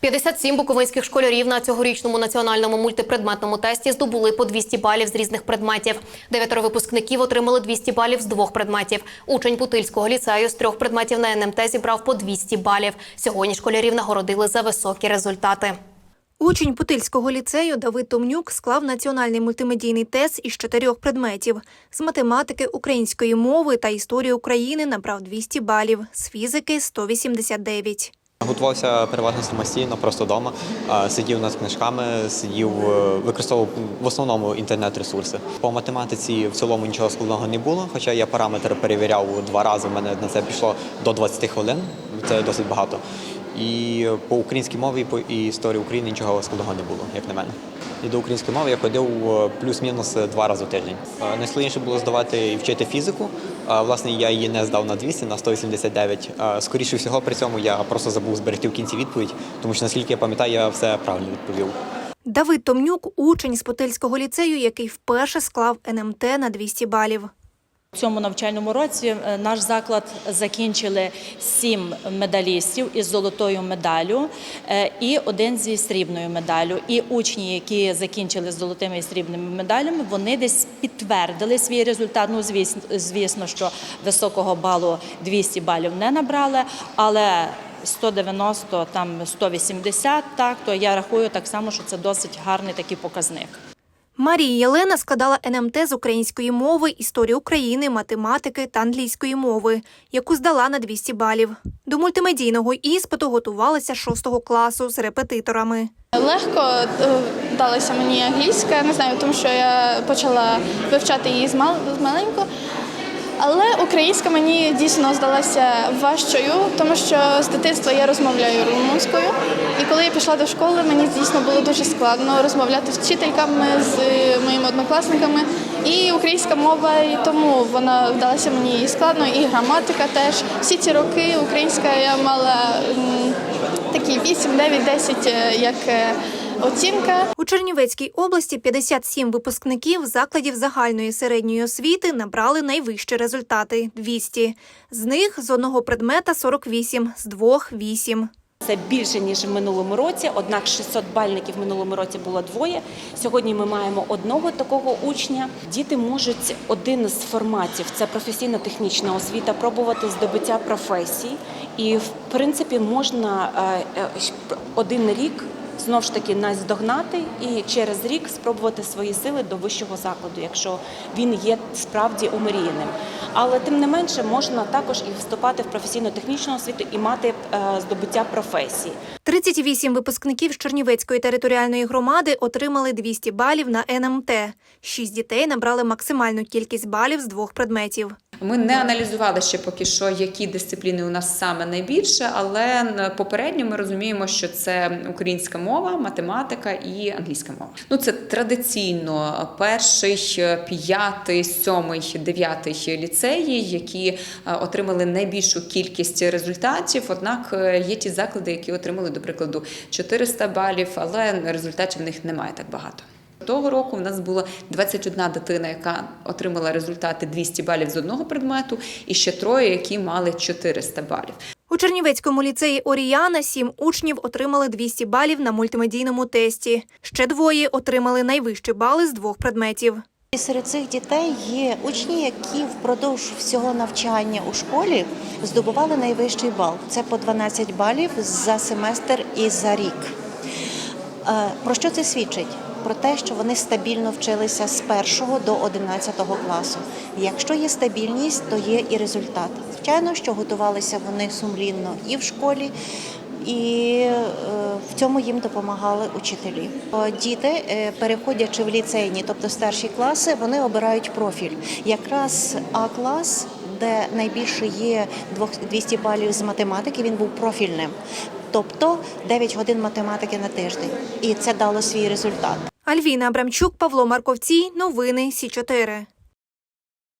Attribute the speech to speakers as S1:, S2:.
S1: 57 буковинських школярів на цьогорічному національному мультипредметному тесті здобули по 200 балів з різних предметів. Дев'ятеро випускників отримали 200 балів з двох предметів. Учень Путильського ліцею з трьох предметів на НМТ зібрав по 200 балів. Сьогодні школярів нагородили за високі результати.
S2: Учень Путильського ліцею Давид Томнюк склав національний мультимедійний тест із чотирьох предметів. З математики, української мови та історії України набрав 200 балів, з фізики – 189.
S3: Готувався переважно самостійно, просто вдома. Сидів над книжками, сидів, е, використовував в основному інтернет-ресурси. По математиці в цілому нічого складного не було, хоча я параметри перевіряв два рази. в мене на це пішло до 20 хвилин. Це досить багато. І по українській мові і історії України нічого складного не було, як на мене. І до української мови я ходив е, плюс-мінус два рази в тиждень. Е, Найскладніше було здавати і вчити фізику. Е, Власне, я її не здав на 200, на 189. Е, Скоріше всього, при цьому я просто забув зберегти в кінці відповідь, тому що наскільки я пам'ятаю, я все правильно відповів.
S2: Давид Томнюк – учень з Путильського ліцею, який вперше склав НМТ на 200 балів.
S4: У цьому навчальному році е, наш заклад закінчили сім медалістів із золотою медаллю е, і один зі срібною медаллю. І учні, які закінчили з золотими і срібними медалями, вони десь підтвердили свій результат. Ну, звісно, звісно, що високого балу 200 балів не набрали, але 190, там 180, так то я рахую так само, що це досить гарний такий показник.
S2: Марія Єлена складала НМТ з української мови, історії України, математики та англійської мови, яку здала на 200 балів. До мультимедійного іспиту готувалася 6 класу з репетиторами.
S5: Легко е, далася мені англійська, не знаю, тому що я почала вивчати її з мал з маленьку. Але українська мені дійсно здалася важчою, тому що з дитинства я розмовляю румунською. І коли я пішла до школи, мені дійсно було дуже складно розмовляти з вчительками, з моїми однокласниками. І українська мова, і тому вона вдалася мені і складно, і граматика теж. Всі ці роки українська я мала такі 8, 9, 10 е, як е, оцінка.
S2: У Чернівецькій області 57 випускників закладів загальної середньої освіти набрали найвищі результати – 200. З них з одного предмета 48, з двох – 8.
S6: Це більше ніж в минулому році. Однак 600 бальників в минулому році було двоє. Сьогодні ми маємо одного такого учня. Діти можуть один з форматів це професійно-технічна освіта, пробувати здобуття професій. І в принципі можна е, е, один рік. Знову ж таки наздогнати і через рік спробувати свої сили до вищого закладу, якщо він є справді омріяним. Але тим не менше можна також і вступати в професійно-технічну освіту і мати е, здобуття професії.
S2: 38 випускників з Чернівецької територіальної громади отримали 200 балів на НМТ. Шість дітей набрали максимальну кількість балів з двох предметів.
S7: Ми не аналізували ще поки що, які дисципліни у нас саме найбільше, але попередньо ми розуміємо, що це українська мова, математика і англійська мова. Ну це традиційно перший, п'ятий, сьомий, дев'ятий ліцеї, які е, отримали найбільшу кількість результатів. Однак е, є ті заклади, які отримали, до прикладу, 400 балів, але результатів в них немає так багато. Того року в нас було 21 дитина, яка отримала результати 200 балів з одного предмету, і ще троє, які мали 400 балів.
S2: У Чернівецькому ліцеї Оріяна сім учнів отримали 200 балів на мультимедійному тесті. Ще двоє отримали найвищі бали з двох предметів.
S8: Серед цих дітей є учні, які впродовж всього навчання у школі здобували найвищий бал. Це по 12 балів за семестр і за рік. Е, Про що це свідчить? Про те, що вони стабільно вчилися з 1 до 11 класу. Якщо є стабільність, то є і результат. Звичайно, що готувалися вони сумлінно і в школі, і е, в цьому їм допомагали учителі. Е, Діти, е, переходячи в ліцейні, тобто старші класи, вони обирають профіль. Якраз А клас, де найбільше є двох- 200 балів з математики, він був профільним. Тобто 9 годин математики на тиждень, і це дало свій результат.
S2: Альвіна Абрамчук, Павло Марковцій. Новини Сі 4